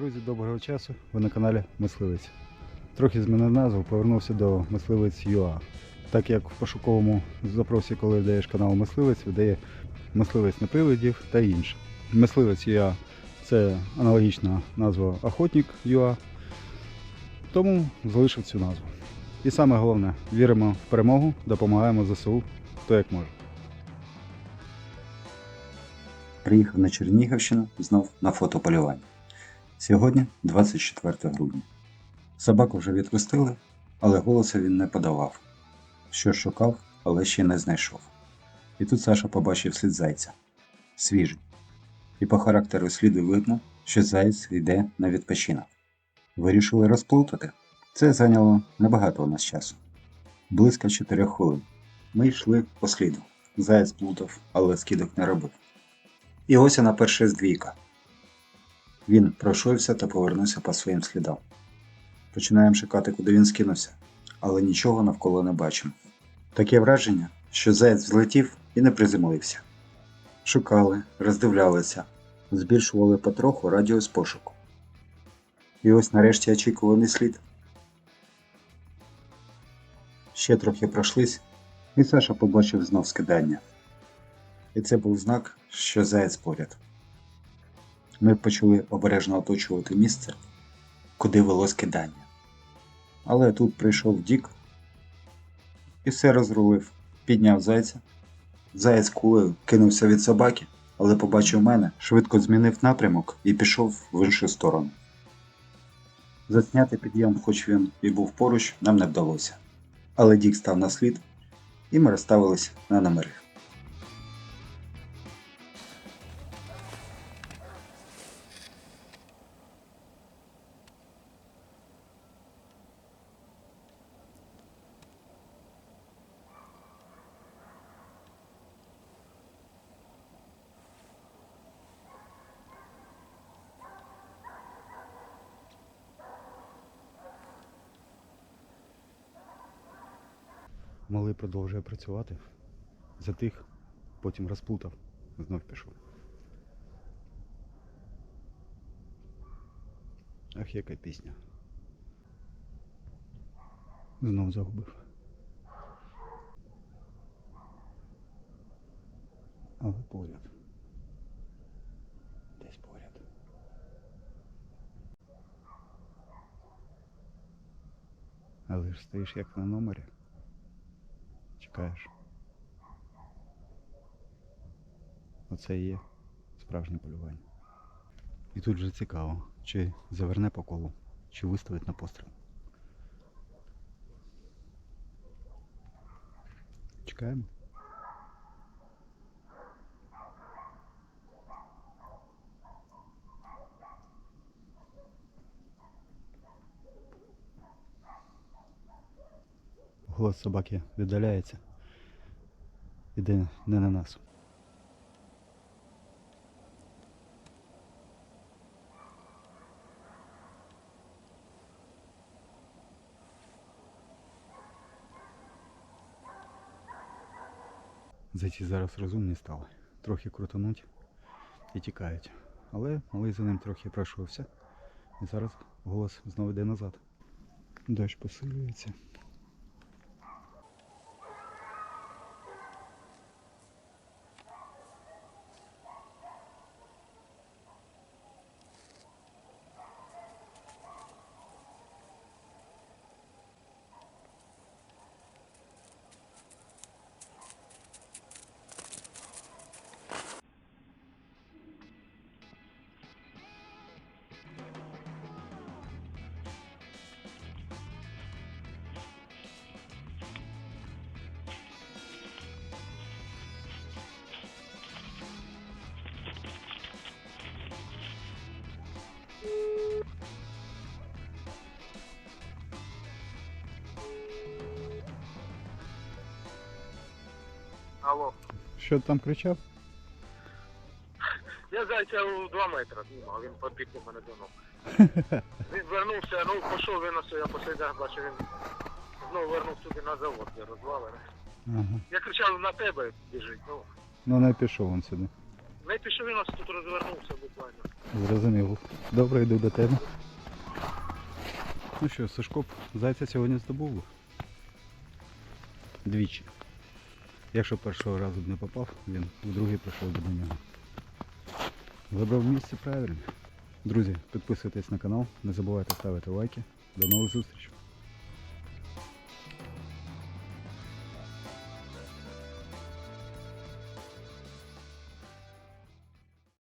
Друзі, доброго часу. Ви на каналі Мисливець. Трохи змінив назву, повернувся до Мисливець UA. Так як в пошуковому запросі, коли даєш канал Мисливець, видає Мисливець на привидів та інше. Мисливець UA це аналогічна назва Охотник UA. Тому залишив цю назву. І саме головне, віримо в перемогу, допомагаємо ЗСУ, хто як може. Приїхав на Чернігівщину знов на фотополювання. Сьогодні 24 грудня. Собаку вже відпустили, але голоса він не подавав. Що шукав, але ще не знайшов. І тут Саша побачив слід зайця. Свіжий. І по характеру сліду видно, що заєць йде на відпочинок. Вирішили розплутати. Це зайняло небагато у нас часу. Близько 4 хвилин. Ми йшли по сліду. Заєць плутав, але скидок не робив. І ось вона перша з двійка. Він пройшовся та повернувся по своїм слідам. Починаємо шукати, куди він скинувся, але нічого навколо не бачимо. Таке враження, що заяць злетів і не приземлився. Шукали, роздивлялися, збільшували потроху радіус пошуку. І ось нарешті очікуваний слід. Ще трохи пройшлись, і Саша побачив знов скидання. І це був знак, що заяць поряд. Ми почали обережно оточувати місце, куди вело скидання. Але тут прийшов Дік і все розрулив, підняв зайця. Заєць кулею кинувся від собаки, але побачив мене, швидко змінив напрямок і пішов в іншу сторону. Засняти підйом, хоч він і був поруч, нам не вдалося. Але Дік став на слід, і ми розставились на номери. Малий продовжує працювати. Затих, потім розплутав, знов пішов. Ах, яка пісня. Знов загубив. Але поряд. Десь поряд. Але ж стоїш як на номері. Чекаєш. Оце і є справжнє полювання. І тут же цікаво, чи заверне по колу, чи виставить на постріл. Чекаємо. Голос собаки віддаляється. Іде не на нас. Зайці зараз розумні стали. Трохи крутануть і тікають. Але малий за ним трохи пройшовся. І зараз голос знову йде назад. Дощ посилюється. Алло. Що ти там кричав? Я зайця у 2 метри знімав, він підбіг у мене до ног. Він вернувся, ну пішов він ось, я по слідах бачу, він знову вернув туди на завод, де розвалений. Ага. Я кричав на тебе біжить, ну Ну не пішов він сюди. не пішов, він ось тут розвернувся буквально. Зрозумів. Добре, йду до тебе. Ну що, Сашко, зайця сьогодні здобув. Двічі. Якщо першого разу б не попав, він у другий прийшов би до нього. Вибрав місце правильно. Друзі, підписуйтесь на канал, не забувайте ставити лайки. До нових зустрічей.